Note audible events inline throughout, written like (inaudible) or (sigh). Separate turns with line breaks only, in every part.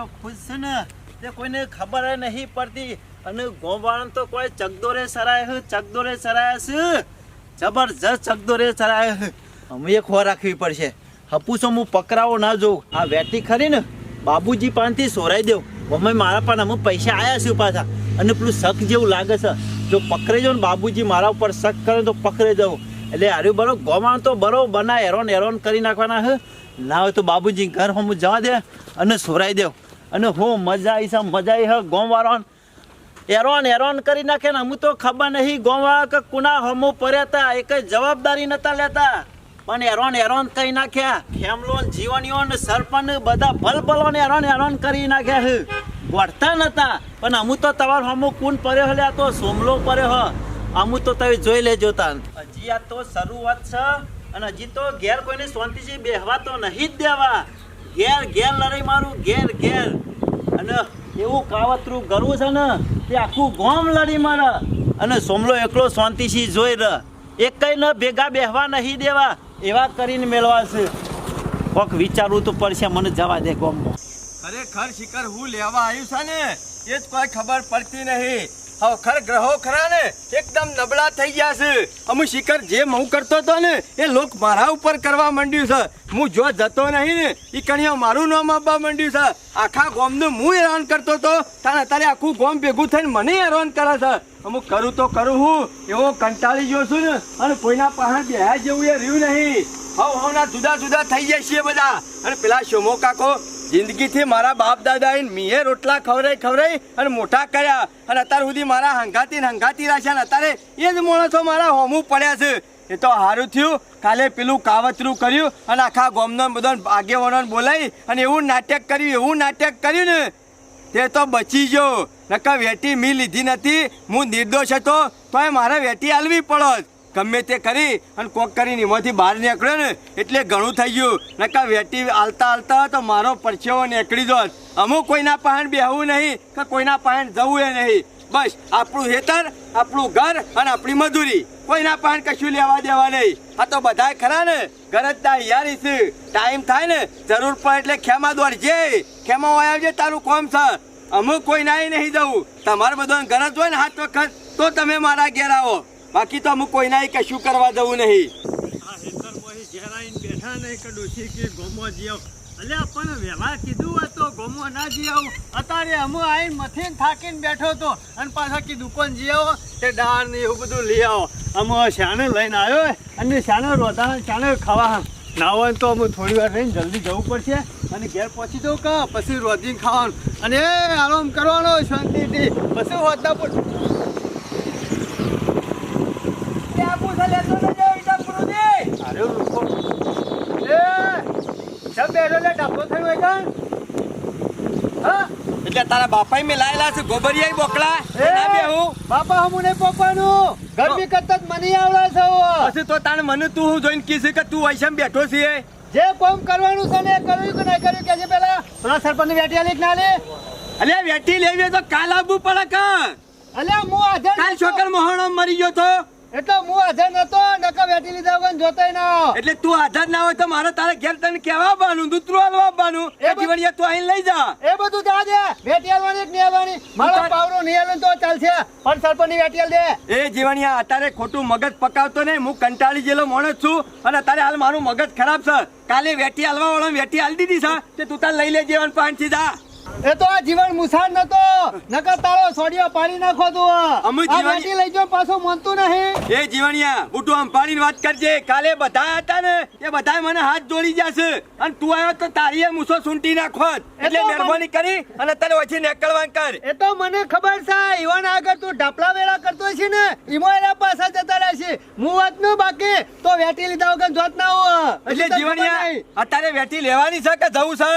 એટલો ખુશ છે ને, તે કોઈને ખબર નહીં પડતી. અને ગોવાળન તો કોઈ ચકદોરે સરાય છે, ચકદોરે સરાય છે. જબરજસ્ત ચકદોરે સરાય છે. અમે હો રાખવી પડશે. હપુસો હું પકરાવો ના જોઉં. આ વેટી ખરી ને, બાબુજી પાનથી સોરાઈ દેવ અમે મારા પણ અમુક પૈસા આવ્યા છે પાછા. અને પેલું શક જેવું લાગે છે. જો પકડી જાઉં ને બાબુજી મારા ઉપર શક કરે તો પકડી દઉં. એટલે હાર્યું બરો ગોવાણ તો બરો બના એરોન એરોન કરી નાખવાના છે. ના હોય તો બાબુજી ઘર હું જવા દે અને સોરાઈ દેવ અને હું મજા આવી છે મજા આવી હ ગોમવાળો એરોન એરોન કરી નાખે ને હું તો ખબર નહીં ગોમવાળા કે કુના હમો હતા એ કઈ જવાબદારી નતા લેતા. પણ એરોન એરોન કરી નાખ્યા. ખેમલો જીવનીઓન, સરપંચ બધા ભલભલો એરોન એરોન કરી નાખ્યા છે ગોઠતા નતા. પણ અમુ તો તમારો હમુ કુન પડ્યો હલે આ તો સોમલો પડ્યો હ. અમુ તો તમે જોઈ લેજો તાન. હજી આ તો શરૂઆત છે, અને હજી તો ઘેર કોઈને શાંતિથી બેહવા તો નહીં જ દેવા. ઘેર ઘેર લડાઈ મારું, ઘેર ઘેર. અને એવું કાવતરું કરવું છે ને, તે આખું ગોમ લડી મારે. અને સોમલો એકલો શાંતિથી જોઈ રહ એકઈ ન ભેગા બેહવા નહીં દેવા, એવા કરીને મેળવા છે. કોક વિચારવું તો પડશે, મને જવા દે ગોમમાં.
ખરેખર શિખર હું લેવા આવ્યું છે ને, એ જ કોઈ ખબર પડતી નહીં. હવે ખર ગ્રહો ખરા ને, એકદમ નબળા થઈ ગયા છે. અમુ શિખર જે હું કરતો હતો ને, એ લોક મારા ઉપર કરવા માંડ્યું છે. હું જો જતો નહીં ને એ કણિયા મારું નામ આપવા માંડ્યું છે. આખા ગોમનું હું હેરાન કરતો હતો. તારે અત્યારે આખું ગોમ ભેગું થઈને મને હેરાન કરે છે. અમુક કરું તો કરું હું, એવો કંટાળી ગયો છું ને, અને કોઈના પાસે બેહ્યા જેવું એ રહ્યું નહીં. હવ હવના જુદા જુદા થઈ જાય છીએ બધા. અને પેલા શોમો કાકો જિંદગીથી મારા બાપ દાદા મીએ રોટલા ખવડાઈ ખવડાઈ અને મોટા કર્યા. અને અત્યાર સુધી મારા હંગાતી હંગાતી રાખ્યા ને અત્યારે એ જ માણસો મારા હોમું પડ્યા છે. એ તો સારું થયું. કાલે પેલું કાવતરું કર્યું અને આખા ગોમનો બધો આગેવાનો બોલાવી અને એવું નાટક કર્યું, એવું નાટક કર્યું ને. તે તો બચી ગયો. નકા વેટી મી લીધી નથી હું નિર્દોષ હતો. તોય મારે વેટી આલવી પડત. ગમે તે કરી અને કોક કરીને એમાંથી બહાર નીકળ્યો ને એટલે ઘણું થઈ ગયું. નકા વેટી આલતા હાલતા તો મારો પરસેવો નીકળી દો અમુક કોઈના પાસે બેહવું નહીં કે કોઈના પાસે જવું એ નહીં. બસ, આપણું હેતર આપણું ઘર અને આપણી મજૂરી. કોઈના પણ કશું લેવા દેવા નહીં. આ તો બધાય ખરા ને? ઘર જ તા યારી છે ટાઈમ થાય ને, જરૂર પડે એટલે ખેમા દોડજે. ખેમા હોય આવજે તારું કોમ છે. અમુક કોઈ નાય નહીં જવું. તમારે બધો ગરજ હોય ને હાથ વખત, તો તમે મારા ઘેર આવો. બાકી તો અમુક કોઈના કશું કરવા દઉં નહીં.
બેઠા નહીં કે ડોશી કે ગોમો જીવ એટલે આપણને વહેલા કીધું હોત તો ગોમો ના જી આવું. અત્યારે અમુ આવીને મથીને થાકીને બેઠો તો અને પાછા કીધું, કોણ જી આવો? તે દાળ ને એવું બધું લઈ આવો. અમુ શાને લઈને આવ્યો અને શાને રોધાને શાને ખાવા ના હોય તો અમુ થોડી વાર રહીને જલ્દી જવું પડશે અને ઘેર પહોંચી જવું કા? પછી રોજી ખાવાનું. અને આરામ કરવાનો શાંતિથી. પછી હોતા પણ અરે લોકો એ સબ બેઠો લે ડાબો થયો હોય કાં? હા
એટલે તારા બાપાએ મેં લાયેલા છે ગોબરિયા
બોકલા.
ના બેહું
બાપા હું નહીં પોપાનું ગરમી કરતા મને આવડે છે.
પછી તો તારે મને તું હું જોઈને કીધું કે તું વૈશમ બેઠો છે
જે કોમ કરવાનું છે ને કર્યું કે નહીં કર્યું કે છે પેલા. પેલા સરપંચ વેટી આલી ના લે
અલ્યા વેટી લેવી તો કાલ આવવું પડે કા?
અલ્યા હું આજે
કાલ છોકર મોહણો મરી ગયો તો?
એટલે હું હાજર નતો નકા વેટી લીધા વગર જોતાય ના
એટલે તું હાજર ના હોય તો મારે તારે ઘેર તને કેવા બાનું દૂતરું હાલવા આવવાનું.
એ
જીવણીયા તું અહીં લઈ જા.
એ બધું જા દે. વેટી આલવાની કે નહીં આલવાની મારો પાવરો નહીં તો ચાલશે. પણ સરપંચની વેટી આલ દે.
એ જીવણીયા અત્યારે ખોટું મગજ પકાવતો ને હું કંટાળી ગયેલો માણસ છું અને અત્યારે હાલ મારું મગજ ખરાબ છે. કાલે વેટી હાલવા વાળો વેટી હાલ દીધી છે. તે તું તાર લઈ લેજે જીવન પાંચથી જા.
એ તો આ જીવન મુસાર નતો. નકર તારો સોડિયો પાણી નાખો તું
અમે જીવન-
લઈ જો પાછો મનતું નહીં.
એ જીવણિયા બુટુ અંપાડીની વાત કરજે. કાલે બધા હતા ને એ બધા મને હાથ જોડી જશે. અને તું આવ્યો તો તારીએ મુસો સુંટી નાખોત એટલે મહેરબાની કરી અને તને ઓછી નીકળવાનું કર.
એ તો મને ખબર છે ઈવન આગળ તું ઢાપલા વેળા કરતો છે ને ઈમો એના પાછા જતા રહેશે. હું વાત ન બાકી તો વેટી લીધા વગર જોત ના હો.
એટલે જીવણિયા અત્યારે વેટી લેવાની છે કે જવું છે?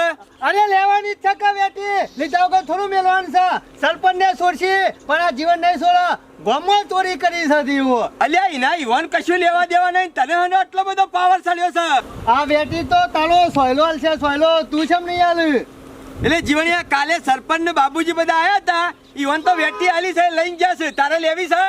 અરે લેવાની છે કે વેટી. લીધા વગર થોડું મેળવાનું છે. સરપંચ ને છોડશી પણ આ જીવન નહીં છોડા ગોમાં ચોરી કરી છે દીવો.
અલ્યા એના ઈવન કશું લેવા દેવા નહીં. તને હને આટલો બધો પાવર ચાલ્યો છે.
આ વેટી તો તારો સોયલો છે સોયલો. તું છેમ નહીં આલ?
એટલે જીવણિયા કાલે સરપંચ ને બાબુજી બધા આવ્યા હતા. ઈવન તો વેટી આલી છે લઈને જશે. તારે લેવી છે?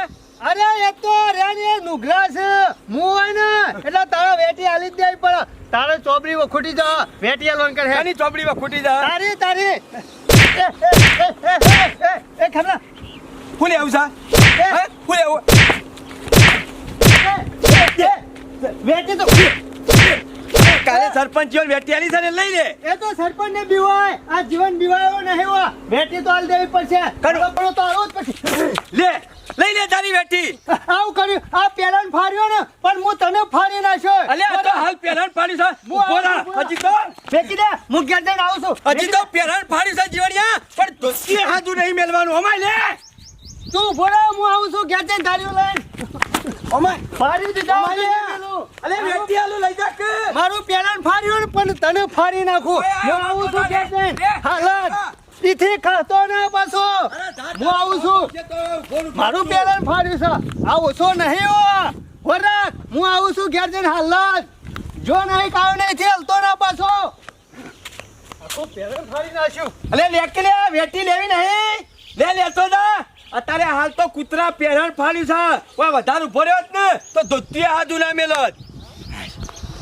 અરે એ તો રેની નુગરા છે હું હોય ને એટલે તારા વેટી આલી જ દેવી પડે. તારે વો ખૂટી જા વેટી આલોન કરે
ચોબડી ચોપડીમાં ખૂટી જા
તારી તારી. એ, ખમરા એ, એ, એ, એ, એ, ખમલા.
હું લે આવું સા?
એ,
હે? હું લે આવું?
વેટી તો
કાલે સરપંચ જીવન વેટિયાલી છે ને લઈ લે.
એ તો સરપંચ ને બીવાય આ જીવન બીવાયો નહીં હોય. વેટી તો આલ દેવી પડશે.
કરો.
પણ તો આવો જ પછી
લે. લઈ લે તારી બેટી.
આવું કર્યું. આ પેલાને ફાડ્યો ને પણ હું તને ફાડી નાખ્યો
અલે આ તો હાલ પહેલાં ફાડી છે.
ઊભો
રહા. હજી તો.
ફેંકી દે. હું ઘેર જઈને આવું છું.
હજી તો પહેલાં ફાડી છે જીવડિયા પણ દોસ્તી હાજુ નહીં મેલવાનું. અમાય લે.
તું ભોળો હું આવું છું. ઘેર જઈને તારી લઈને.
અમાય.
ફાડી દીધા
અમાય અલે વેટી આલો લઈ જા કે.
મારું પેલાને ફાડ્યો ને પણ તને ફાડી નાખું. હું આવું છું ઘેર જઈને. હાલત ઈથી ખાતો ના પાછો. હું આવું છું. મારું પેલન ફાડ્યું છે. આ ઓછો નહીં હો. ખોરાક હું આવું છું ઘેર જઈને હાલત જો નહીં કાવ નહીં છે હલતો ના પાછો.
અલે લે કે લે વેટી લેવી નહીં. લે લેતો ના અત્યારે હાલ તો કૂતરા પેરણ ફાડ્યું છે. કોઈ વધારે ઊભો રહ્યો ને તો ધોતી હાજુ ના મેલત.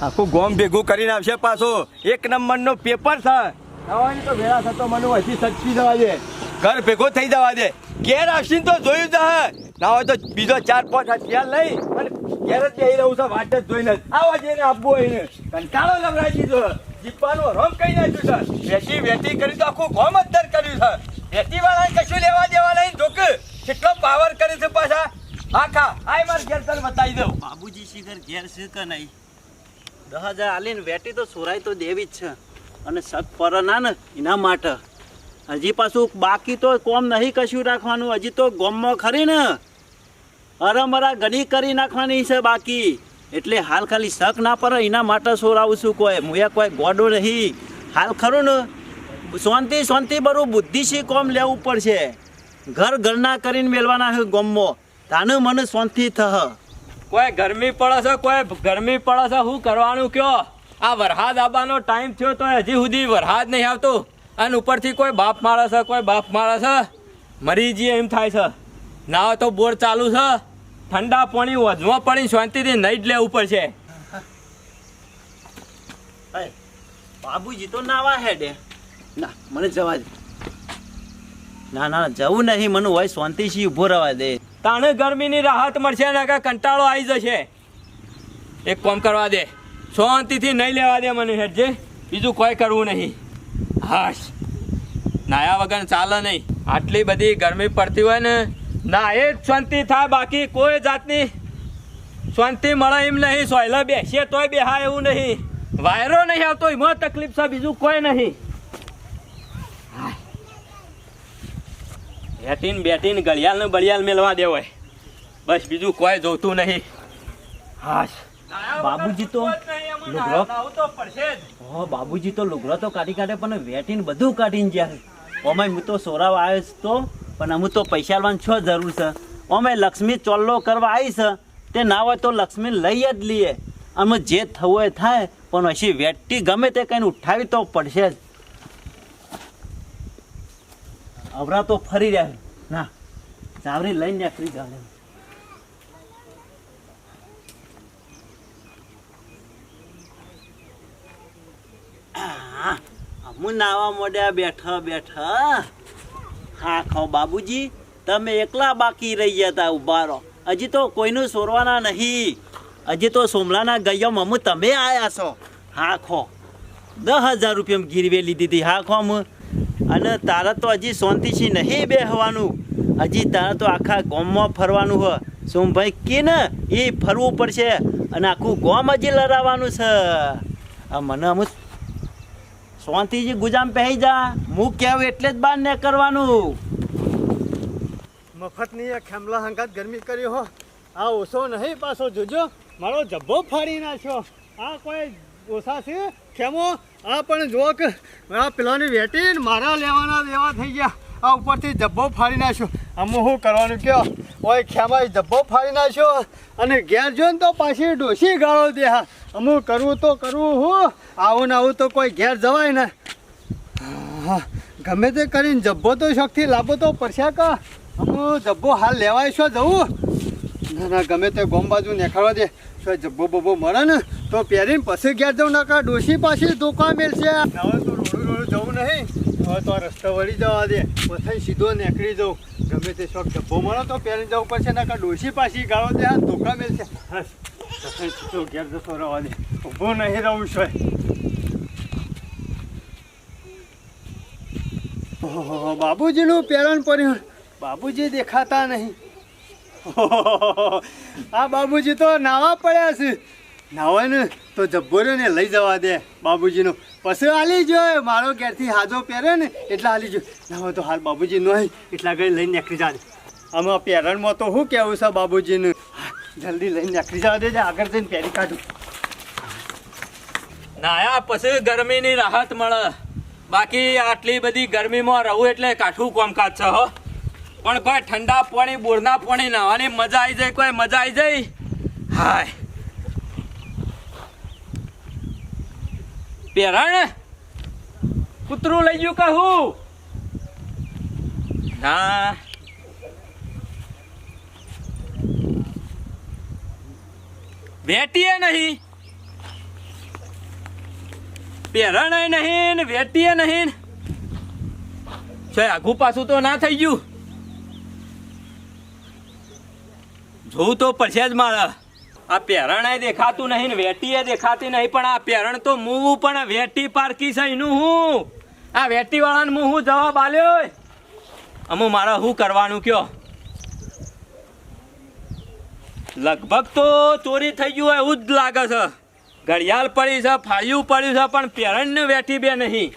આખું ગોમ ભેગું કરીને આવશે પાછો. એક નંબરનો પેપર છે. તો થતો મને હજી સચવી જવા દે ઘર ભેગો થઈ જવા દે. ઘેર આવશીને તો જોયું જ હે. ના હોય તો બીજો ચાર પાંચ હથિયાર લઈ અને ઘેર જ જઈ રહ્યું છે વાટ જ જોઈને. આવા જઈને આપવું હોય ને કંટાળો લવરાઈ દીધો જીપવાનો રોમ કઈ નાખ્યું છે. વેટી વેટી કરી તો આખું ગોમ જ દર કર્યું છે. વેટી વાળાને કશું લેવા દેવા નહીં. જોક કેટલો પાવર કરે છે પાછા. આખા આય માર ઘેર તને બતાવી દઉં.
બાબુજી શિખર ઘેર છે કે નહીં? દસ હજાર આલીને વેટી તો સોરાય તો દેવી જ છે. અને સગ પર ના ને એના માટે. હજી પાછું બાકી તો કોમ નહીં કશું રાખવાનું, હજી તો ગોમમાં ખરી ને. અરમરા ઘણી કરી નાખવાની છે બાકી. એટલે હાલ ખાલી શક ના પર એના માટે સોરાવું છું કોઈ. મુયા કોઈ ગોડો નહીં. હાલ ખરું ને. શાંતિ શાંતિ બરું બુદ્ધિથી કોમ લેવું પડશે? ઘર ઘરના કરીને મેળવાના છે ગોમમાં. તાનું મને શાંતિ થહ.
કોઈ ગરમી પડે છે, કોઈ ગરમી પડે છે શું કરવાનું કયો? આ વરસાદ આવવાનો ટાઈમ થયો તો હજી સુધી વરસાદ નહીં આવતો. અને ઉપરથી કોઈ બાપ મારે છે કોઈ બાપ મારે છે મરી જઈએ એમ થાય છે. ના તો બોર ચાલુ છે. ઠંડા પાણી વધવા પડી શાંતિથી નહીં જ લેવું પડશે.
બાબુજી તો નાવા હેડે. ના મને જવા દે. ના ના જવું નહીં મને હોય શાંતિથી ઊભો રહેવા દે.
તાણે ગરમીની રાહત મળશે ને કંટાળો આવી જશે. એક કોમ કરવા દે. શાંતિથી નહીં લેવા દે મને, હેડજે. બીજું કોઈ કરવું નહીં. હાશ. નાયા વગર ચાલે નહીં. આટલી બધી ગરમી પડતી હોય ને, ના, એ જ શાંતિ થાય, બાકી કોઈ જાતની શાંતિ મળે એમ નહીં. સોયલા બેસીએ તોય બેહા એવું નહીં. વાયરો નહીં આવતો, એમાં તકલીફ છે, બીજું કોઈ નહીં. બેટીન બેટીન ઘડિયાળ ને બળિયાળ મેળવા દેવાય. બસ, બીજું કોઈ જોતું નહીં. હાશ.
બાબુજી તો લુગડો હો બાબુજી તો લુગડો તો કાઢી કાઢે પણ વેટીને બધું કાઢીને જાય ઓમે હું તો સોરાવ આવ્યો તો પણ હું તો પૈસા લેવાનું છો જરૂર છે. ઓમે લક્ષ્મી ચોલ્લો કરવા આવી છે તે ના હોય તો લક્ષ્મી લઈ જ લઈએ. અમે જે થવું હોય થાય પણ પછી વેટી ગમે તે કંઈને ઉઠાવી તો પડશે જ. અવરા તો ફરી રહ્યા ના ચાવરી લઈને નીકળી જાવ અમુ નાવા મોડ્યા બેઠા બેઠા. હા, ખાઓ બાબુજી, તમે એકલા બાકી રહી ગયા તા ઊભા રહો. હજી તો કોઈનું સોરવાના નહીં. હજી તો સોમલાના ગયો મમુ તમે આવ્યા છો. હા, ખો. દસ હજાર રૂપિયા ગીરવે લીધી હતી. હા, ખો હું અને તારા તો હજી શાંતિથી નહીં બેહવાનું. હજી તારા તો આખા ગામમાં ફરવાનું હ. સોમભાઈ કે ને, એ ફરવું પડશે અને આખું ગામ હજી લડાવવાનું છે. મને અમુક શાંતિથી ગુજામ પહેરી જા. હું કેવું એટલે જ બાર ને કરવાનું
મફતની આ ખેમલા હંગાત ગરમી કરી હો. આ ઓછો નહીં પાછો જોજો. મારો જબ્બો ફાડી નાખ્યો. આ કોઈ ઓછા છે? ખેમો? આ પણ જો કે આ પેલાની વેટી મારા લેવાના લેવા થઈ ગયા. આ ઉપરથી ધબ્બો ફાડી નાખ્યો. આમ શું કરવાનું કયો? ઓય ખેમાએ ધબ્બો ફાડી નાખ્યો અને ઘેર જો ને તો પાછી ડોસી ગાળો દે હા. અમુક કરવું તો કરવું હું. આવું ને આવું તો કોઈ ઘેર જવાય ને. હા, ગમે તે કરીને જબ્બો તો શોખથી લાભો તો પડશે કા? અમુ જબ્બો હાલ લેવાય છો જવું? ના ના ગમે તે ગોમ બાજુ નેખાડવા દે. તો જબ્બો બબ્બો મળે ને તો પહેરીને પછી ઘેર જવું ના કા ડોસી પાછી દુકાન મેળશે હવે તો રોડું રોડું જવું નહીં. હવે તો રસ્તો વળી જવા દે. પછી સીધો નીકળી જવું ગમે તે શોખ ડબ્બો મળો તો પહેરી જવું પડશે નકા ડોસી પાછી ગાળો દે, આ ધોકા મેળશે પછી સીધો ઘેર જતો રહેવા દે. ઊભો નહીં રહું છે. બાબુજીનું પેરણ પડ્યું. બાબુજી દેખાતા નહીં. આ બાબુજી તો નાવા પડ્યા છે. નાવા ને તો જબ્બોરે ને લઈ જવા દે બાબુજીનો. પછી હાલી જોયો, મારો ઘેરથી હાજો પહેરે ને, એટલે હાલી જો નાવા તો હાલ બાબુજી નો એટલા ઘડી લઈને નીકળી જા આમાં પેરણમાં તો શું કહેવું છે બાબુજીનું? જલ્દી લઈને નીકળી જવા દેજે, આગળ જઈને પહેરી કાઢું.
નાયા, પછી ગરમીની રાહત મળે. બાકી આટલી બધી ગરમીમાં રહું એટલે કાઠું કોમકાજ છે, હો. પણ કોઈ ઠંડા પાણી, બોરના પાણી નાવાની મજા આવી જાય, કોઈ મજા આવી જાય? હાય. પેરણ? કૂતરું લઈ ગયું કહું. ના. વેટીએ નહીં. પેરણે નહીં ને વેટીએ નહીં. છે આઘું પાછું તો ના થઈ ગયું. જોવું તો પડશે જ મારે. આ પેરણે દેખાતું નહીં ને એ દેખાતી નહીં, પણ આ પેરણ તો મું પણ વેટી પારકી છે, એનું હું? આ વેટી વાળાને મું હું જવાબ આલ્યો અમુ મારે શું કરવાનું કયો? લગભગ તો ચોરી થઈ ગયું હોય એવું જ લાગે છે. ઘડિયાળ પડી છે, ફાળિયું પડ્યું છે, પણ પેરણને વેઠી બે નહીં.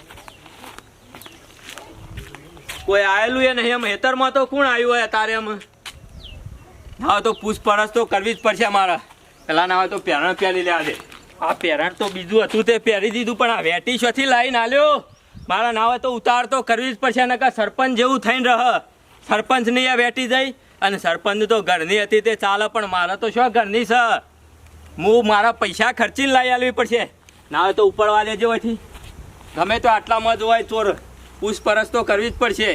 કોઈ આવેલું એ નહીં, એમ હેતરમાં તો કોણ આવ્યું હોય તારે એમ? હા, તો પૂછપરછ તો કરવી જ પડશે મારે. પેલા ના હોય તો પેરણ પહેરી લેવા દે આ પેરણ તો બીજું હતું, તે પહેરી દીધું, પણ આ વેટી શોથી લાવીને આલ્યો. મારા ના હોય તો ઉતાર તો કરવી જ પડશે, નકર સરપંચ જેવું થઈને રહ. સરપંચની આ વેટી જઈ અને સરપંચ તો ઘરની હતી તે ચાલે, પણ મારા તો શું ઘરની છે? હું મારા પૈસા ખર્ચીને લાવી આલવી પડશે. ના હોય તો ઉપરવા દેજો અહીંથી ગમે તો આટલામાં જ હોય ચોર. પૂછપરછ તો કરવી જ પડશે.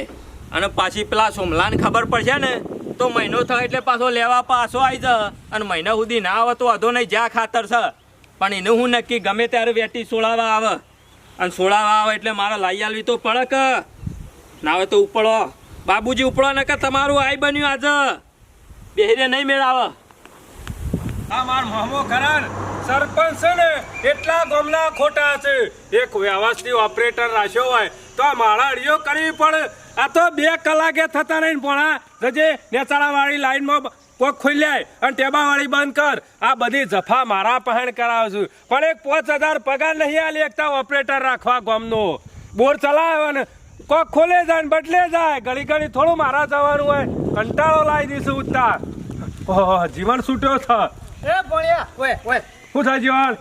અને પાછી પેલા સોમલાને ખબર પડશે ને, તો મહિનો થાય એટલે પાછો લેવા પાછો આવી જા. અને મહિના સુધી ના આવે તો વધો નહીં, જ્યાં ખાતર છે. પણ એનું હું નક્કી, ગમે ત્યારે વેટી સોળાવા આવે. અને સોળાવા આવે એટલે મારે લાવી આલવી તો પડક. ના આવે તો ઉપડો. બાબુજી, ઉપડો ને કે તમારું આઈ બન્યું આજે. બેહરે નહીં મેળાવે.
આ માર મોહમો કરાર સરપંચ છે ને, એટલા ગામના ખોટા છે. એક વ્યવસ્થિત ઓપરેટર રાખ્યો હોય, તો આ માળાડીઓ કરવી પડે. આ તો બે કલાકે થતા નહીં ભણા રજે નેચાળાવાળી લાઈનમાં કોક ખોલ્યાય અને ટેબાવાળી બંધ કર. આ બધી જફા મારા પહેણ કરાવું છું પણ એક પાંચ હજાર પગાર નહીં આલી એકતા ઓપરેટર રાખવા ગામનો. બોર ચલાવ્યો ને કોક ખોલે જાય ને બદલે જાય. ઘડી ઘડી થોડું મારા જવાનું હોય. કંટાળો લાવી દઈશું ઉત્તાર ઓહો જીવન છૂટ્યો છે.
એ ભણ્યા ઓય ઓય.
શું થાય જીવન?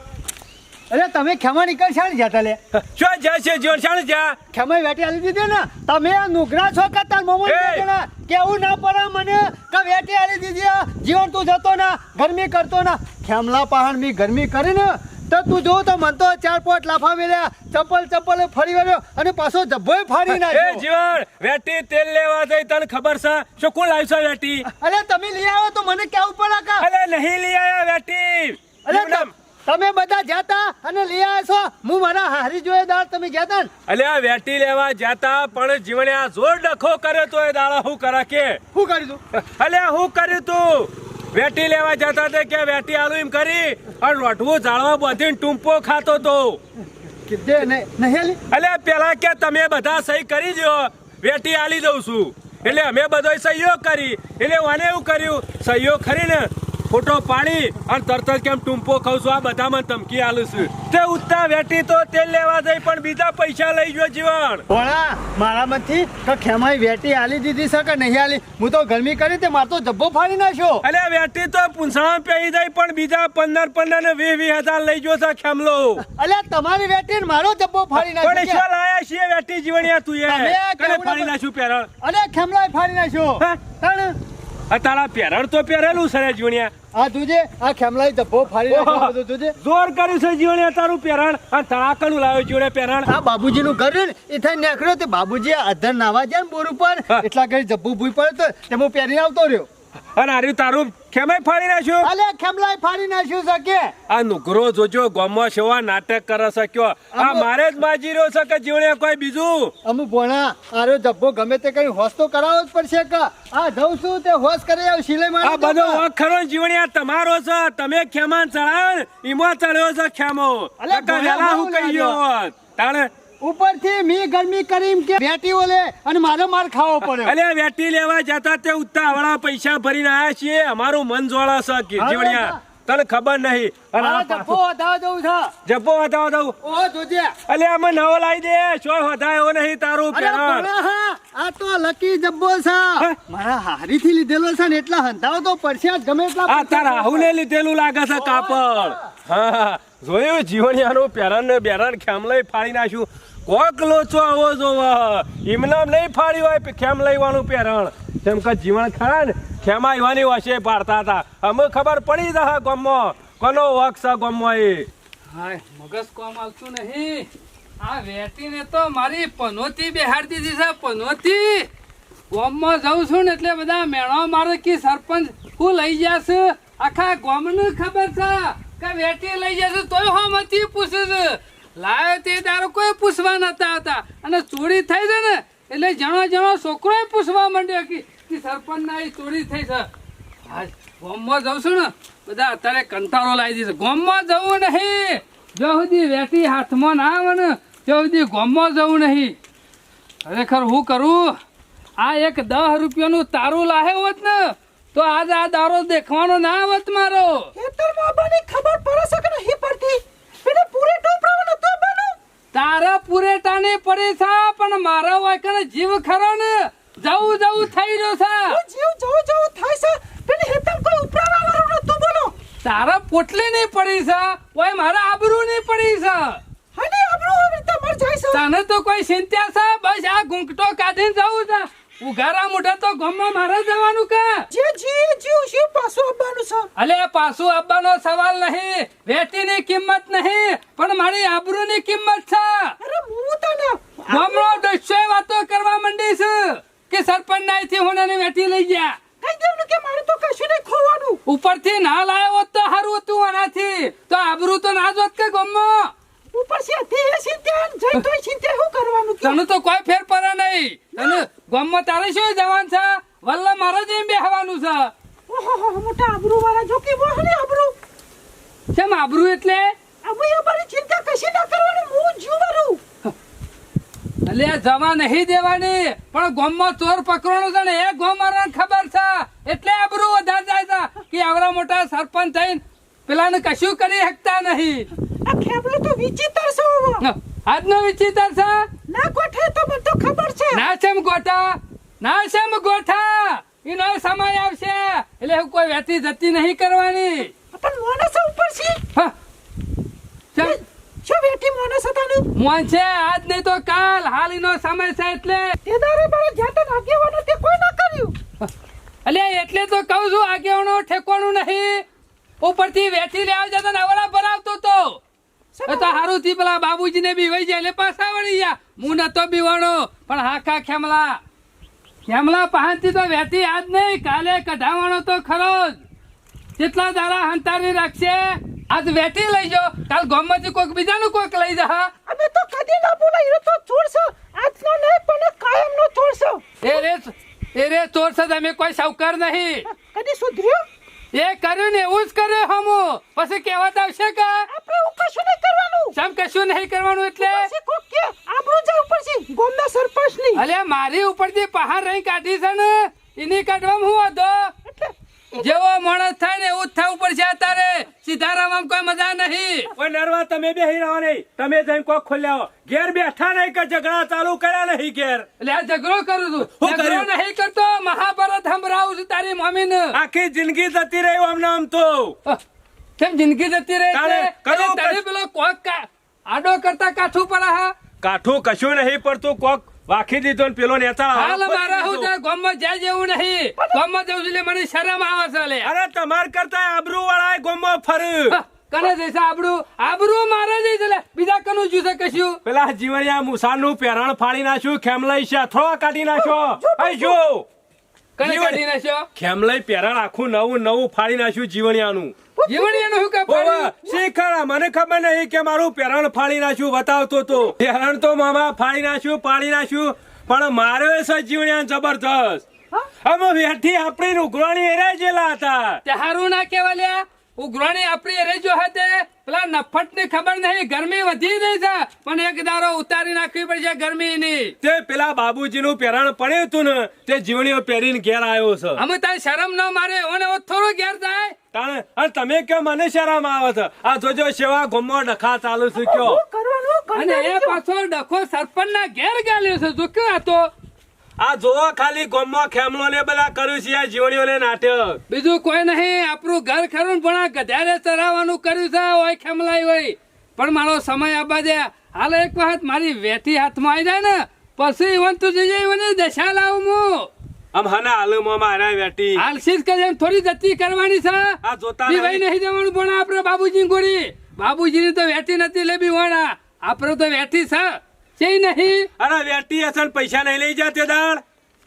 અરે તમે ખેમા નીકળ શાળી જતા લે.
શું જાય છે જીવન શાણ જ્યાં
ખેમા વેટી આલી દીધી ને તમે આ નુગરા છો કે તાર મોમો કેવું ના પડે મને કે વેટી આલી દીધી જીવન તું જતો ના ગરમી કરતો ના. ખેમલા પહાણ મી ગરમી કરી ને તો તું જો તો મન તો ચાર પોટ લાફા મેલ્યા ચપ્પલ ચપ્પલ ફરી વળ્યો અને પાછો જબ્બોય ફાડી (laughs)
એ જીવન વેટી તેલ લેવા જઈ તને ખબર છે? શું કોણ લાવ્યું છે વેટી?
અરે તમે લઈ આવો તો મને કેવું પડે કા?
અરે નહીં લઈ આયા વેટી.
અરે તમે બધા જાતા અને લઈ આવ્યા છો હું મારા હારી જોયે દાળ તમે તા ને?
અલે આ વેટી લેવા જાતા પણ જીવણે આ જોર ડખો કર્યો તો એ દાડા હું કરા કે?
શું કરી દઉં.
અલે હું કર્યું તું? વેટી લેવા જતા તે કે વેટી આલુ એમ કરી? અને રોટવું જાળવા બધીને ટૂંપો ખાતો તો. અલે પેલા કે તમે બધા સહી કરી દો વેટી આલી દઉં છું. એટલે અમે બધો સહયોગ કરી. એટલે મને એવું કર્યું? સહીઓ ખરીને ફોટો પાડી અને તરત જ કેમ ટૂંપો ખાઉં છું. આ બધામાં ધમકી આલું છું. તે ઉત્તા વેટી તો તેલ લેવા જઈ પણ બીજા પૈસા લઈ ગયો જીવન.
ભોળા મારામાંથી કે ખેમાઈ વેટી આલી દીધી છે કે નહીં આલી? હું તો ગરમી કરી તે મારો તો જબ્બો ફાડી નાખ્યો.
અલે વેટી તો પૂંછડા પેહી જાય પણ બીજા પંદર પંદર ને વીસ વીસ હજાર લઈ ગયો છે ખેમલો.
અલ્યા તમારી વેટી મારો જબ્બો ફાડી
પણ
નાખ્યો
શું લાયા છીએ વેટી જીવણિયા તું એ? કને ફાડી નાખ્યું પેરણ
અલે ખેમલાય ફાડી નાખ્યો. તણ
તારા પેરણ તો પહેરેલું છે જીવણિયા
આ જોજે આ ખેમલાઈ જબ્બો ફાડી નાખ્યો છે બધું જોજે
જોર કર્યું છે જીવણિયા તારું પેરણ અને તળાકણું લાવ્યો જીવણે પેરણ
આ બાબુજી નું ઘર ને એ થઈ નીકળ્યો તે બાબુજી અધર નાવા જાય ને બોર ઉપર. એટલા ઘડી જબ્બુ ભૂઈ પડ્યો તો તે હું પહેરીને આવતો રહ્યો.
અને આર્યું તારું કેમાય ફાડી નાખ્યું?
અલે ખેમલાય ફાડી નાખ્યું છે કે?
આ નુકરો જોજો ગોમો સેવા નાટક કરે છે કયો. આ મારે જ બાજી રહ્યો છે કે જીવણે કોઈ બીજું?
અમુ ભોણા આરો જબ્બો ગમે તે કઈ હોશ તો કરાવવો જ પડશે કે? આ જઉં છું તે હોશ કરી આવ
આ
મારી
બધો વખ ખરો જીવણિયા તમારો છે. તમે ખેમાન ચડાવ ઈમો ચડ્યો છે ખેમો.
અલે
હું કહી ગયો. તાણે
ઉપરથી મી ગરમી કરી કે બેટી ઓલે અને મારો માર ખાવો પડે
અલે વેટી લેવા જતા તે ઉતાવળા પૈસા ભરીને આયા છીએ. અમારું મન જોળા છે જીવણિયા. તને ખબર નહીં. જપ્પો
દઉં વધાવા જવું છે.
જબ્બો બતાવો દઉં.
ઓ જોજે.
અલે અમે નવો લાવી દે. શોય વધાયો નહીં તારું પેરણ
આ તો લકી જબ્બો છે. મારા હારીથી લીધેલો છે ને એટલા હંતાવ તો પડશે ગમે એટલા
આ તાર રાહુલે લીધેલું લાગે છે કાપડ. હા. જોયું જીવણિયાનું પેરણ ને બેરણ ખેમલઈ ફાડી નાખ્યું. કોક લોચો આવો જોવો. ઇમનામ નહીં ફાડ્યું હોય ખેમ લઈવાનું પહેરણ. કેમ કે જીવણ ખરા ને? ખેમા ઈવાની વશે પાડતા હતા. અમે ખબર પડી જશે ગમો. કોનો વક છે ગમો એ?
હાય, મગજ કોમ આવતું નહીં. આ વેટીને તો મારી પનોતી બેહાડી દીધી છે, પનોતી. ગોમમાં જઉં છું ને એટલે બધા મેળો મારે કે સરપંચ હું લઈ જશે આખા ગામને ખબર છે કે વેટી લઈ જશે તોય હોમતી પૂછું છે. લાયો તે તારો કોઈ પૂછવા નતા હતા અને ચોરી થઈ છે ને, એટલે જણો જણો છોકરો પૂછવા માંડ્યો કે કે સરપંચ ના ચોરી થઈ છે. હા ગામમાં જઉં છું ને, બધા અત્યારે કંટાળો લાવી દીધો ગોમમાં જવું નહીં. જો સુધી વેટી હાથમાં ના આવે ને, ત્યાં સુધી ગોમમાં જવું નહીં. ખરેખર હું કરું? આ એક દસ રૂપિયાનું તારું લાહે હોત ને, તો આજ આ દારો દેખવાનો ના આવત મારો. તારા પૂરેટાની પડી છે પણ મારા વાયકને જીવ ખરો ને. જવું જવું થઈ રહ્યો છે. તારા પોટલી નહીં પડી છે ઓય મારા આબરૂ નહીં પડી છે. તને તો કોઈ ચિંતા છે બસ આ ઘૂંઘટો કાઢીને જવું છે. ઉઘારા મોઢા તો ગામમાં મારે જવાનું કે? અલે પાછું આવવાનો સવાલ નહીં. વેતીની કિંમત નહીં પણ મારી આબરૂની કિંમત છે. અરે હું તને ગામનો દસ્યોય વાતો કરવા માંડી છે કે સરપંચ ના અહીંથી હોનાની વેટી લઈ ગયા. કાઈ ગયા મારે તો કશું નહીં ખોલવાનું ઉપરથી ના લાયો હોત તો સારું હતું આનાથી. તો આબરૂ તો ના જોત કે ગામમાં. તને તો કોઈ ફેર પડે નહીં. તને ગામમાં તારે શું જવાનું છે? વલ્લા મારે જ એમ બેહવાનું છે.
મોટા આબરૂ વાળા જો કે વાહને આબરૂ.
કેમ આબરૂ એટલે?
અમે અમારી ચિંતા કશી ના કરવાની હું જીવવાનું
અલે જવા નહીં દેવાની. પણ ગામમાં ચોર પકડવાનો છે ને એ ગામ ખબર છે. એટલે આબરૂ વધારે જાય છે. કે આવડા મોટા સરપંચ થઈને પેલાને કશું કરી શકતા નહીં.
આ ખેબલો તો વિચિત્ર છે.
આજનો વિચિત્ર છે?
ના ગોઠે તો મને તો ખબર છે.
ના છેમ ગોઠા? ના છેમ ગોઠા? એનો સમય આવશે. એટલે હું કોઈ વેતી જતી નહીં કરવાની.
પણ માણસ ઉપર છે.
હા. ચાલ.
શું વેઠી માણસ હતાનું
મોન છે આજ નહીં તો કાલ. હાલ એનો સમય છે એટલે.
તે દારે મારા જાતન આગેવાનો તે કોઈ ના કર્યું.
અલ્યા એટલે તો કહું છું આગેવાનો ઠેકવાનું નહીં. ઉપરથી વેઠી લેવા જતા નવરા બનાવતો તો. એ તો હારું થી પેલા બાબુજીને બી વહી જાય એટલે પાછા વળી ગયા. હું નતો બીવાણો પણ હાખા ખેમલા. ખેમલા પહાણથી તો વેતી આજ નહીં. કાલે કઢાવવાનો તો ખરો જ. જેટલા દારા હંતારી રાખશે આજ વેતી લઈ જાઓ. કાલ ગોમમાંથી કોઈક બીજાનું કોઈક લઈ જા
અમે તો કદી ના બોલાય તો છોડશો. આજનો નહીં પણ કાયમનો છોડશો.
એ રે એ રે છોડશો તમે કોઈ સાવકાર નહીં.
કદી સુધર્યો?
એ કર્યું ને એવું જ કર્યું હમો. પછી કહેવત આવશે કે
આપણે એવું કશું નહીં કરવાનું.
સમ કશું નહીં કરવાનું એટલે?
પછી કોક કે આબરૂ જાય ઉપર છે ગોમના સરપંચની.
અલે મારી ઉપરથી પહાડ રહી કાઢી છે ને એની કાઢવામાં હું હતો
એટલે
જેવો માણસ થાય ને એવું જ થવું પડશે અત્યારે સીધારામ કોઈ મજા નહીં.
ઓય નરવા તમે બેહી રહો નહીં. તમે જઈને કોક ખોલ્યા ઘેર બેઠા નહીં કે ઝઘડા ચાલુ કર્યા નહીં ઘેર?
એટલે આ ઝઘડો કરું છું.
હું
ઝઘડો નહીં કરતો સંભળાવું ને
આખી જિંદગી જતી રહી આમ તો.
કેમ જિંદગી જતી રહી?
તારે
છે
કશ-
પેલો કોક આડો કરતા કાઠું પડે હા?
કાઠું કશું નહીં પડતું કોક વાખી દીધો ને પેલો નેતા.
હાલ મારા હું ત્યાં ગોમમાં જાય જેવું નહીં. ગોમમાં જવું એટલે મને શરમ આવે છે લે.
અરે તમાર કરતા આબરૂ વાળા ગોમમાં ફર
કને જઈશે આબરૂ? આબરૂ મારે જઈશે લે બીજા કનું જુસે કશું?
પેલા જીવણિયા મુસાનું પેરણ ફાડી નાખ્યું ખેમલાઈ છે થોડા કાઢી નાખ્યો. આઈ જો.
કને કાઢી નાખ્યો?
ખેમલાઈ પેરણ આખું નવું નવું ફાડી નાખ્યું જીવણિયાનું.
શું
મને ખબર નહીં કે મારું પેરણ ફાડી નાખ્યું બતાવતો તો. પેરણ તો મામા ફાડી નાખ્યું પાડી નાખ્યું પણ માર્યો છે જીવણિયા જબરદસ્ત અમે વેઠી આપણી ઉઘરાણી એરાઈ જેલા હતા.
હારું ના કેવા લ્યા. ઉઘરાણી આપણી એરાઈ જો હતે નફટની ખબર નહીં ગરમી વધી રહી છે. પણ એક દારો ઉતારી નાખવી પડશે ગરમી ની
તે પેલા બાબુજીનું પહેરણ પડ્યું હતું ને તે જીવણીઓ પહેરીને ઘેર આવ્યો છે.
અમે તારે શરમ ન મારે ઓને ઓ થોડો ઘેર થાય
તાણે અને તમે કે મને શરમ આવે છે. આ જોજો સેવા ગમો ડખા ચાલુ છે કયો.
અને એ પાછો ડખો સરપંચ ના ઘેર ગાલ્યો છે. જો કયો હતો
આ જોવો ખાલી ગોમમાં ખેમલો ને બધા કર્યું છે આ જીવણીઓને નાટક.
બીજું કોઈ નહીં આપણું ઘર ખરું પણ આ ગધારે ચરાવવાનું કર્યું છે હોય ખેમલાઈ હોય પણ મારો સમય આપવા દે. હાલ એક વખત મારી વેઠી હાથમાં આવી જાય ને પછી વંતુ જઈ જાય ઈવન દશા લાવું હું.
આમ હના હાલુમાં મારા વેટી
હાલ સીધ કરે એમ થોડી જતી કરવાની છે.
આ જોતા
ભાઈ
નહીં.
નહીં જવાનું પણ આપણે બાબુજી ગોળી. બાબુજીની તો વેઠી નથી લેવી વણા આપણે તો વેઠી છે. છે નહીં.
અરે વેટી અસલ પૈસા નહીં લઈ જાતે દાળ.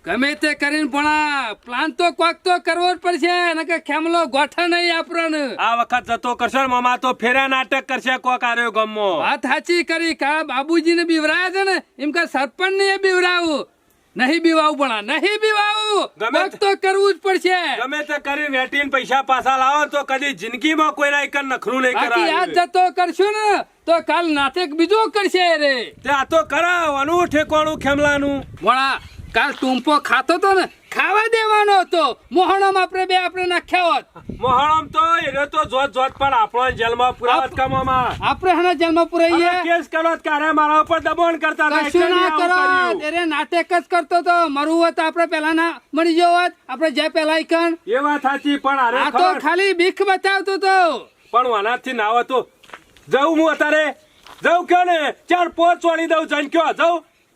ગમે તે કરીને પણ પ્લાન તો કોક તો કરવો જ પડશે નકર ખેમલો ગોઠા નહીં આપણને.
આ વખત જતો કરશે મામા તો ફેરા નાટક કરશે કોક આર્યો ગમો
વાત સાચી કરી કા બાબુજીને બીવરાયા છે ને? એમ કે સરપંચ ને બીવરાવું? નહીં બીવાવું પણ નહીં બીવાવું.
ગમે
તો કરવું જ પડશે.
ગમે તે કરી વેટીન પૈસા પાછા લાવો તો કદી જિંદગીમાં કોઈના એક નખરું નહીં
બાકી આ
કરાય
જતો કરશું ને તો કાલ નાતે બીજો કરશે રે.
તે આ તો કરાવવાનું ઠેકોણું ખેમલાનું.
વણા કાલ ટૂંપો ખાતો તો ને ખાવા દેવાનો હતો. મોહણમ આપણે બે આપણે નાખ્યા હોત.
મોહણમ તો એને તો જોત જોત પણ આપણો જેલમાં પૂરા અટકાવવામાં
આપણે હણા જેલમાં પુરાઈએ.
કેસ કરો કારે મારા ઉપર દબાણ કરતા
કશું ના કરો
કર્યું.
નાટક જ કરતો તો મરું હોત આપણે પેલા ના મરી જવો હોત. આપણે જે પેલા કણ
એ વાત સાચી પણ અરે
આ તો ખાલી બીક બતાવતો તો.
પણ વાનાથી ના હતો જવું હું અત્યારે. જવું કયો ને? ચાર પોચ ચોડી દઉં જન કયો?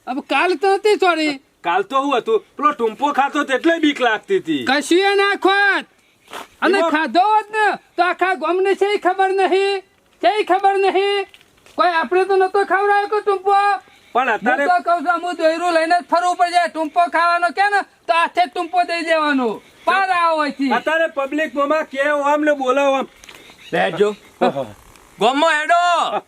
હવે કાલ તો નથી છોડી
કાલ તો હું હતું પેલો ટૂંપો ખાતો એટલે બીક લાગતી હતી.
કશું એ નાખોત અને ખાધો હોત ને તો આખા ગમને છે ખબર નહીં. છે ખબર નહીં. કોઈ આપણે તો નતો ખવડાવ્યો કે ટૂંપો?
પણ અત્યારે
તો કહું છું હું દોયરું લઈને ફરવું પડી જાય. ટૂંપો ખાવાનો કે ને તો આથે ટુંપો દઈ દેવાનો. પાર આવો અહીંથી.
અત્યારે પબ્લિકમાં કે આમ ને બોલાવો આમ.
બેઠજો. ગમો હેડો.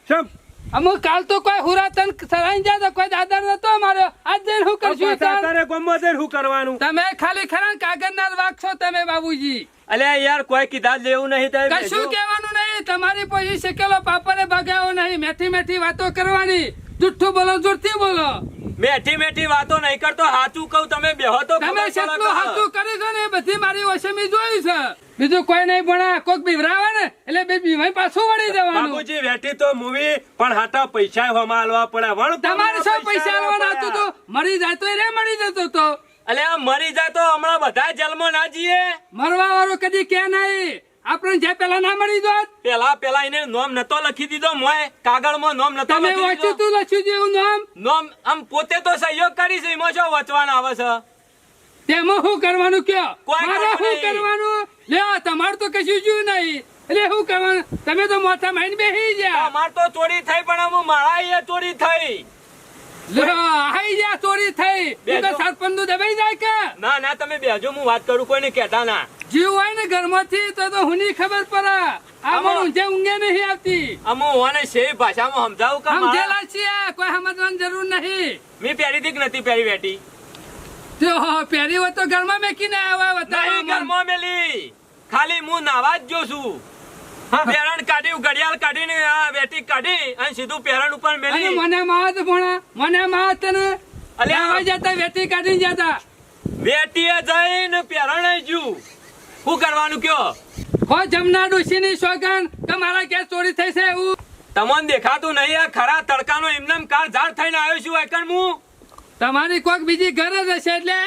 શેમ?
અમુ કાલ તો કોઈ હુરાતન સરાઈ જાય કોઈ દાદર નતો અમારો. આજ જઈને હું કરશું તારે
ગમો જઈને શું કરવાનું?
તમે ખાલી ખરા કાગળ ના વાગશો તમે બાબુજી.
અલે યાર કોઈ કીધા લેવું નહીં તમે
કશું. કહેવાનું નહીં. તમારી પછી શીખેલો પાપરે ભગાવો નહીં. મેથી મેથી વાતો કરવાની. જુઠ્ઠું બોલો જુઠ્ઠી બોલો.
મેઠી મેઠી વાતો નહીં કરતો. સાચું કહું તમે બેહો તો
તમે કેટલું
કે.
હાથું કર્યું ને બધી મારી વસમી જોઈ છે. બીજું કોઈ નહીં ભણા કોક બીવરાવે ને એટલે બે બીવાઈ પાછું વળી જવાનું.
બાપુજી વેઠી તો મૂવી પણ હાટા પૈસા હોમાં આલવા પડે. વણ
તમારે શું પૈસા આલવાના હતું તો? મરી જાય તો રે મરી જતો તો.
અલ્યા મરી જાય તો હમણાં બધા જલમો ના જીએ
મરવા વાળો કદી કે નહીં. આપણે જે પેલા ના મળી દો
પેલા પેલા એને નોમ નતો લખી દીધો મોય કાગળમાં નોમ નતો
તમે વાંચ્યું તું લખ્યું જેવું નામ?
નોમ આમ પોતે તો સહયોગ કરી છે એમાં શું વચવાના આવે છે?
તેમાં શું કરવાનું કયો? મારે શું કરવાનું? લે તમારે તો કશું જોયું નહીં. એટલે શું કરવાનું? તમે તો મોટા માઇન બેસી ગયા.
અમાર તો ચોરી થઈ પણ આમ મારા ચોરી થઈ.
આઈ જા ચોરી થઈ. તું તો સરપંચનું દબાઈ જાય કે?
ના ના તમે બેજો હું વાત કરું કોઈને કહેતા ના.
જીવ હોય ને ઘરમાંથી તો તો હુની ખબર પડે. આ
આમાં-
મને ઊંઘે ઊંઘે નહીં આવતી.
અમુ ઓને શેરી ભાષામાં સમજાવું કે
સમજેલા છીએ કોઈ સમજવાની જરૂર નહીં.
મેં પહેરી દીક નથી પહેરી બેટી
જો પહેરી હોય તો ઘરમાં મેકીને આવ્યા
નહીં
બતાવવા
ઘરમાં મેલી. ખાલી હું નાવા જ જો છું. પેરણ કાઢી ઘડિયાળ કાઢીને આ બેટી કાઢી અને સીધું પેરણ ઉપર મેલી.
મને માત ભણા મને માત ને.
અલ્યા.
જતા વેટી કાઢીને જતા.
વેટીએ જઈને પેરણે જ્યું શું કરવાનું કયો?
હો જમના ડોશીની સોગન કે મારા ગેસ ચોરી થઈ છે એવું.
તમને દેખાતું નહીં આ ખરા તડકાનો એમનેમ કાર ઝાડ થઈને આવ્યો છું એકણ હું?
તમારી કોક બીજી ગરજ હશે એટલે.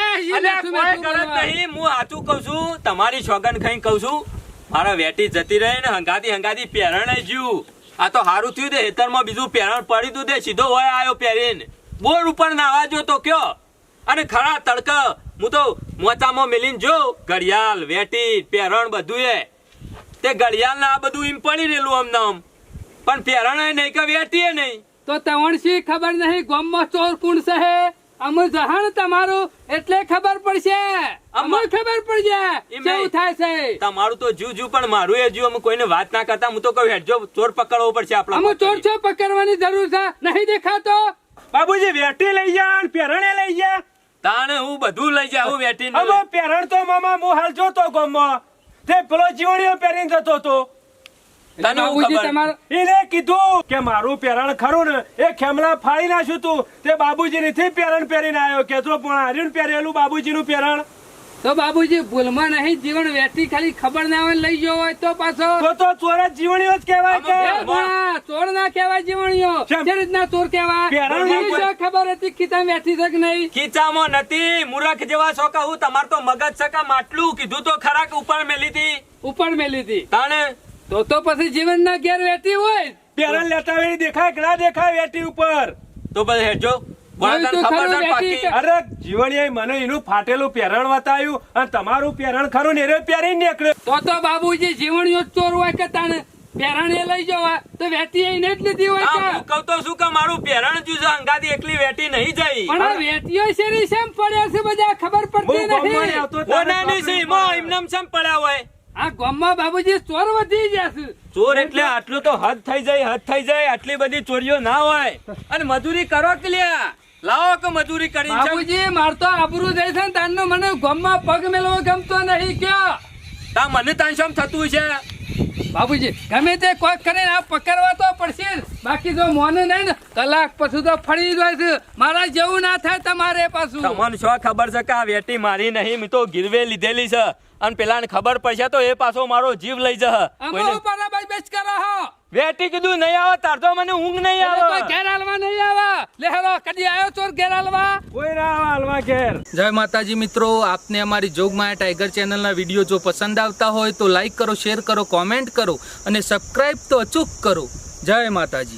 નહીં હું સાચું કહું છું તમારી સોગન ખાઈ કહું છું મારા વેટી જતી રહી ને હંગાતી હંગાતી પહેરણ જ્યું. આ તો સારું થયું તે હેતરમાં બીજું પેરણ પડી તું તે સીધો હોય આવ્યો પહેરીને. બોર ઉપર નાવા જો તો કયો. અને ખરા તડક હું તો મોચામાં મેલીને જો ઘડિયાળ વેટી પેરણ બધું એ તે ઘડિયાળ ના આ બધું એમ પડી રહેલું આમ નામ પણ પહેરણ નહીં કે વેટીએ નહીં.
તો તવણસી ખબર નહીં ગામમાં ચોર કુણ છે? અમે જહાણ તમારું એટલે ખબર પડશે. અમને ખબર પડશે. કેવું થાય છે?
તમારું તો જુ જુ પણ મારું એ જુ અમે કોઈને વાત ના કરતા. હું તો કહું હેડજો ચોર પકડવો પડશે
અમે
આપણા
ચોર છો પકડવાની જરૂર છે. નહીં દેખાતો?
બાબુજી વેટી લઈ જા અને પેરણે લઈ જા.
તાણે હું બધું લઈ જાઉં વેટીને
હવે પેરણ તો મામા હું હાલ જોતો ગમો તે પેલો જીવણીઓ પહેરીને જતો હતો.
તને
બાબુજી તમારો?
એને કીધું કે મારું પેરણ ખરું ને એ ખેમલા ફાડી નાખ્યું તું. તે બાબુજી થી પેરણ પહેરીને આવ્યો. કે જો પણ હાર્યું પહેરેલું બાબુજી નું પેરણ?
તો બાબુજી ભૂલમાં નહીં જીવન વેઠી ખાલી ખબર ના હોય લઈ ગયો હોય તો પાછો.
તો તો ચોર જ જીવણીઓ જ કહેવાય કે.
ચોર ના કહેવાય જીવણીઓ? જે રીતના ચોર કહેવાય? ખબર હતી ખીચા વેઠી શક નહીં.
ખીચામાં નથી મૂરખ જેવા છો કહું તમાર તો મગજ છે માટલું કીધું તો ખરાક ઉપર મેલી હતી
ઉપર મેલી હતી
તાણે?
તો તો પછી જીવન ના ઘેર વેટી હોય.
પેરણ લેતા વેળી દેખાય કે ના દેખાય વેટી ઉપર?
તો પછી
તો
તને
વેટી
અરે જીવણીએ મને એનું ફાટેલું પેરણ બતાવ્યું અને તમારું પેરણ ખરું ને એ પહેરી નીકળ્યો.
તો તો બાબુજી જીવણીઓ ચોર હોય કે તાને પહેરણીએ લઈ જવા? તો વેઠી એને જ લીધી હોય કે?
હું કહું તો શું કે મારું પેરણ જુ છે અંગાથી એકલી વેટી નહીં જઈ.
પણ આ વેઠીઓ શેરી શેમ પડ્યા છે બધા? ખબર પડતી નથી.
આવતો તારે
ઓનાની એમનેમ શેમ પડ્યા હોય?
આ ગામમાં બાબુજી ચોર વધી જશે
ચોર એટલે આટલું તો હદ થઈ જાય હદ થઈ જાય. આટલી બધી ચોરીઓ ના હોય. અને મજૂરી કરો કે લ્યા? લાવો કે મજૂરી કરી
બાબુજી માર તો આબરૂ જાય છે ને મને ગામમાં પગ મેલવો ગમતો નહીં કયો?
તા મને તાન શું થતું છે?
બાબુજી ગમે તે કોક કરીને આ પકડવા તો પડશે બાકી જો મોને નહીં ને કલાક પછી તો ફરી જાય છે. મારા જેવું ના થાય તમારે પાછું.
તમને શું ખબર છે કે આ વેટી મારી નહીં મેં તો ગીરવે લીધેલી છે. અને પેલાને ખબર પડશે તો એ પાછો મારો જીવ લઈ
જહ
કોઈને-
ઉપર ભાઈ બેચ કરો હો.
વેટી કીધું નહીં આવે તાર તો મને ઊંઘ નહીં આવે.
ઘેર હાલવા નહીં આવે. લેહરો કદી આવ્યો ચોર ઘેર હાલવા?
કોઈ ના હાલવા ઘેર.
જય માતાજી મિત્રો આપને અમારી જોગમાયા ટાઈગર ચેનલના વીડિયો જો પસંદ આવતા હોય તો લાઈક કરો શેર કરો કોમેન્ટ કરો અને સબસ્ક્રાઈબ તો અચૂક કરો. જય માતાજી.